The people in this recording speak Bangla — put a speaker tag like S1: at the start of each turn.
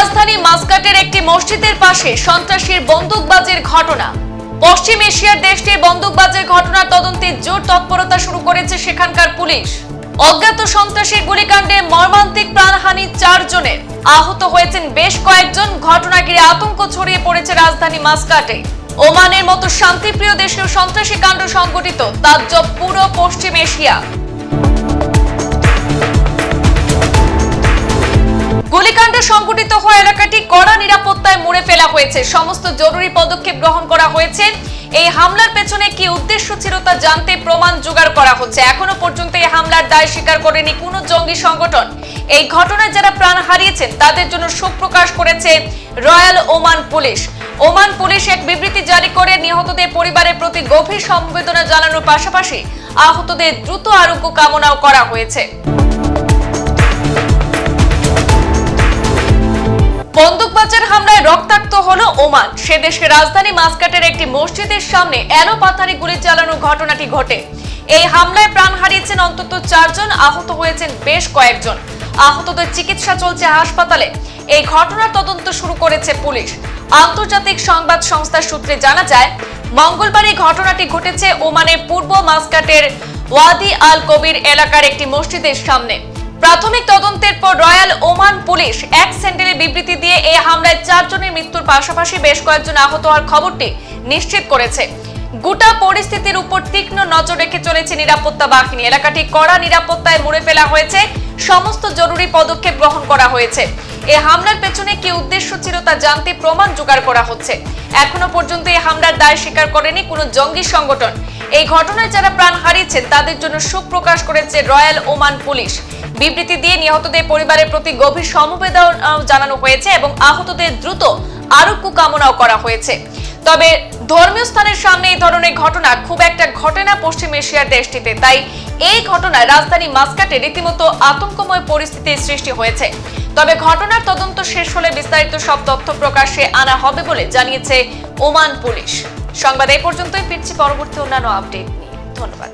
S1: রাজধানী মাসকাটের একটি মসজিদের পাশে সন্ত্রাসীর বন্দুকবাজের ঘটনা। পশ্চিম এশিয়ার দেশটির বন্দুকবাজের ঘটনার তদন্তে জোর তৎপরতা শুরু করেছে সেখানকার পুলিশ। অজ্ঞাত সন্ত্রাসীর গুলিকাণ্ডে মর্মান্তিক প্রাণহানি চারজনের। আহত হয়েছেন বেশ কয়েকজন, ঘটনা ঘিরে আতঙ্ক ছড়িয়ে পড়েছে রাজধানী মাসকাটে। ওমানের মতো শান্তিপ্রিয় দেশেও সন্ত্রাসী কাণ্ড সংঘটিত তাজ্জব পুরো পশ্চিম এশিয়া। গুলিকাণ্ড সংঘটিত হওয়া এলাকাটি কড়া নিরাপত্তায় মুড়ে ফেলা হয়েছে। সমস্ত জরুরি পদক্ষেপ গ্রহণ করা হয়েছে। এই হামলার পেছনে কি উদ্দেশ্য ছিল তা জানতে প্রমাণ জোগাড় করা হচ্ছে। এখনও পর্যন্ত এই হামলার দায় স্বীকার করেনি কোনো জঙ্গি সংগঠন। এই ঘটনায় যারা প্রাণ হারিয়েছেন, তাদের জন্য শোক প্রকাশ করেছে royal Oman police. Oman police এক বিবৃতি জারি করে নিহতদের পরিবারের প্রতি গভীর সমবেদনা জানানোর পাশাপাশি আহতদের দ্রুত আরোগ্য কামনাও করা হয়েছে। বন্দুকবাজের হামলায় রক্তাক্ত হলো ওমান। সে দেশের রাজধানী মাসকাটের একটি মসজিদের সামনে গুলি চালানোর ঘটনাটি ঘটে। এই হামলায় প্রাণ হারিয়েছেন অন্তত চারজন, আহত হয়েছেন বেশ কয়েকজন। আহতদের চিকিৎসা চলছে হাসপাতালে। এই ঘটনার তদন্ত শুরু করেছে পুলিশ। আন্তর্জাতিক সংবাদ সংস্থার সূত্রে জানা যায়, মঙ্গলবার এই ঘটনাটি ঘটেছে ওমানের পূর্ব মাসকাটের ওয়াদি আল কবির এলাকার একটি মসজিদের সামনে। প্রাথমিক তদন্তের পর রয়্যাল মৃত্যুর পাশাপাশি বেশ কয়েকজন আহত হওয়ার খবরটি নিশ্চিত করেছে। গোটা পরিস্থিতির উপর তীক্ষ্ণ নজর রেখে চলেছে নিরাপত্তা বাহিনী। এলাকাটি কড়া নিরাপত্তায় মুড়ে ফেলা হয়েছে। সমস্ত জরুরি পদক্ষেপ গ্রহণ করা হয়েছে। এই হামলার পেছনে কি উদ্দেশ্য ছিল তা জানতে প্রমাণ জোগাড় করা হচ্ছে। এখনও পর্যন্ত এই হামলার দায় স্বীকার করেনি কোনো জঙ্গি সংগঠন। এই ঘটনায় যারা প্রাণ হারিয়েছেন, তাদের জন্য শোক প্রকাশ করেছে রয়্যাল ওমান পুলিশ। বিবৃতি দিয়ে নিহতদের পরিবারের প্রতি গভীর সমবেদনা জানানো হয়েছে এবং আহতদের দ্রুত আরোগ্য কামনাও করা হয়েছে। তবে ধর্মীয় স্থানের সামনে এই ধরনের ঘটনা খুব একটা ঘটে না পশ্চিম এশিয়ার দেশটিতে। তাই এই ঘটনায় রাজধানী মাস্কাটে রীতিমতো আতঙ্কময় পরিস্থিতির সৃষ্টি হয়েছে। তবে ঘটনার তদন্ত শেষ হলে বিস্তারিত সব তথ্য প্রকাশে আনা হবে বলে জানিয়েছে ওমান পুলিশ। সংবাদ এই পর্যন্তই, ফিরছি পরবর্তী অন্যান্য আপডেট নিয়ে। ধন্যবাদ।